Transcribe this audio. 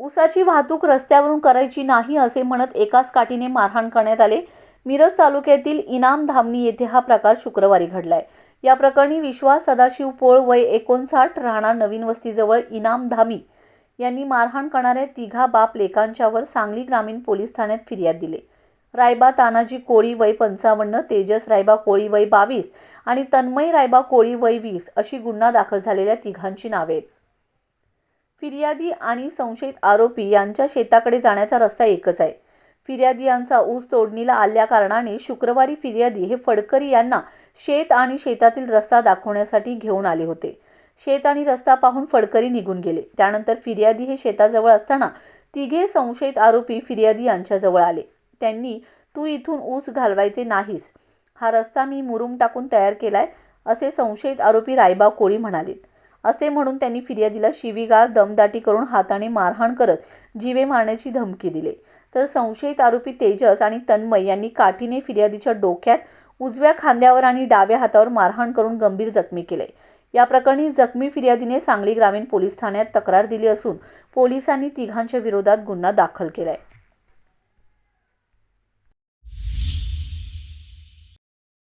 ऊसाची वाहतूक रस्त्यावरून करायची नाही असे म्हणत एकाच काठीने मारहाण करण्यात आले. मिरज तालुक्यातील इनाम धामणी येथे हा प्रकार शुक्रवारी घडलाय. या प्रकरणी विश्वास सदाशिव पोळ वय एकोणसाठ राहणार नवीन वस्तीजवळ इनाम धामी यांनी मारहाण करणाऱ्या तिघा बाप लेकांच्यावर सांगली ग्रामीण पोलीस ठाण्यात फिर्याद दिली. रायबा तानाजी कोळी वय पंचावन्न तेजस रायबा कोळी वय बावीस आणि तन्मय रायबा कोळी वय वीस अशी गुन्हा दाखल झालेल्या तिघांची नावे आहेत. फिर्यादी आणि संशयित आरोपी यांच्या शेताकडे जाण्याचा रस्ता एकच आहे. फिर्यादी यांचा ऊस तोडणीला आल्या कारणाने शुक्रवारी फिर्यादी हे फडकरी यांना शेत आणि शेतातील रस्ता दाखवण्यासाठी घेऊन आले होते. शेत आणि रस्ता पाहून फडकरी निघून गेले. त्यानंतर फिर्यादी हे शेताजवळ असताना तिघे संशयित आरोपी फिर्यादी यांच्याजवळ आले. त्यांनी तू इथून ऊस घालवायचे नाहीस. हा रस्ता मी मुरुम टाकून तयार केलाय असे संशयित आरोपी रायबा कोळी म्हणालेत. असे म्हणून त्यांनी फिर्यादीला शिवीगाळ दमदाटी करून हाताने मारहाण करत जीवे मारण्याची धमकी दिली. तर संशयित आरोपी तेजस आणि तन्मय यांनी काठीने फिर्यादीच्या डोक्यात उजव्या खांद्यावर आणि डाव्या हातावर मारहाण करून गंभीर जखमी केले. या प्रकरणी जखमी फिर्यादीने सांगली ग्रामीण पोलीस ठाण्यात तक्रार दिली असून पोलिसांनी तिघांच्या विरोधात गुन्हा दाखल केलाय.